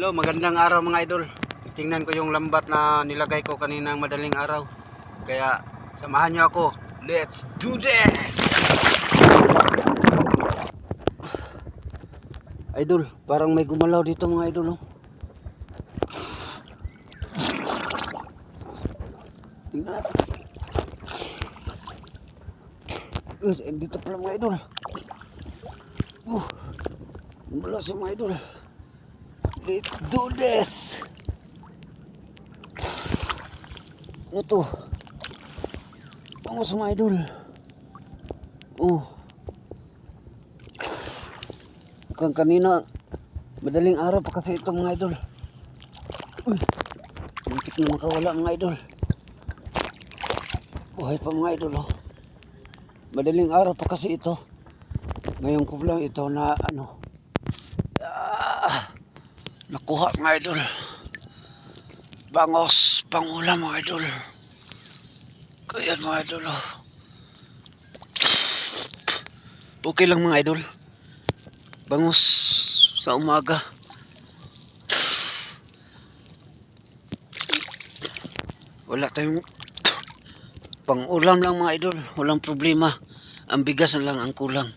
Hello, magandang araw mga idol. Tingnan ko yung lambat na nilagay ko kaninang madaling araw. Kaya samahan niyo ako. Let's do this! Idol, parang may gumalaw dito mga idol. Oh. Tingnan natin. Dito pala mga idol. Uh, gumalaw si mga idol. Let's do this! Ano to? Vamos mga idol. Oh. Kang kanina, madaling araw pa kasi ito mga idol. Uy, muntik na makawala mga idol. Buhay pa mga idol oh. Madaling araw pa kasi ito. Ngayon ko lang ito na ano. Nakuha mga idol. Bangos, pangulam mga idol. Kaya mga idol oh. Okay lang mga idol. Bangus sa umaga. Wala tayong pang-ulam lang mga idol. Walang problema. Ang bigas na lang ang kulang.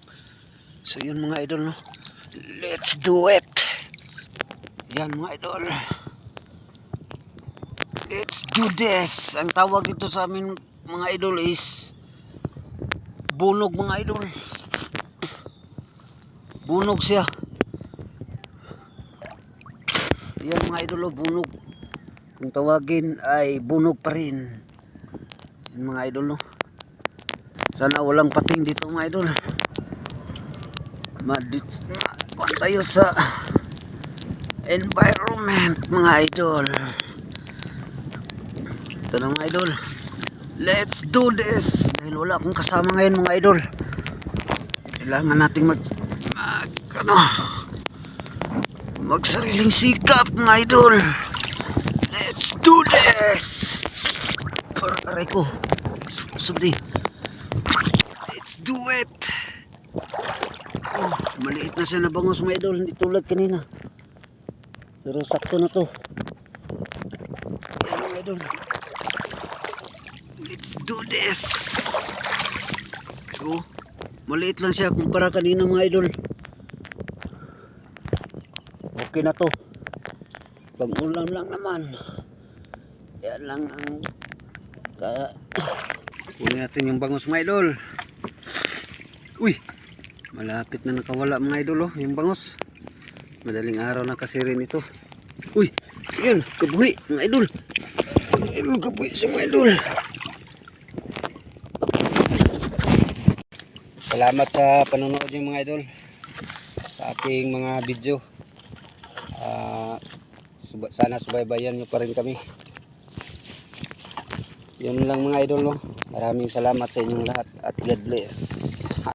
So yun mga idol no. Let's do it. Yan mga idol. Let's do this. Ang tawag dito sa amin mga idol is bunog mga idol. Bunog siya. Yan mga idol, oh, bunog. Kung tawagin ay bunog pa rin. Yan mga idol, no. Sana walang pating dito mga idol. Madits kuwan tayo sa environment mga idol. Ito na mga idol. Let's do this. Dahil wala akong kasama ngayon mga idol. Kailangan nating mag, mag ano, magsariling sikap mga idol. Let's do this. Aray ko. Sabi. Let's do it. Oh, maliit na siya na bangos mga idol. Hindi tulad kanina. Pero sakto na to. Idol. Let's do this. So, maliit lang siya kumpara kanina mga idol. Okay na to. Pag ulam lang naman. Yan lang ang kaya kunin natin yung bangus mga idol. Uy, malapit na nakawala mga idol oh, yung bangus. Madaling araw na kasi rin ito. Uy, yan, kabuhi mga idol. Idol, kabuhi sa mga idol. Salamat sa panonood niyo mga idol sa ating mga video. Suba- sana subaybayan niyo pa rin kami. Yun lang mga idol no. Maraming salamat sa inyong lahat at God bless.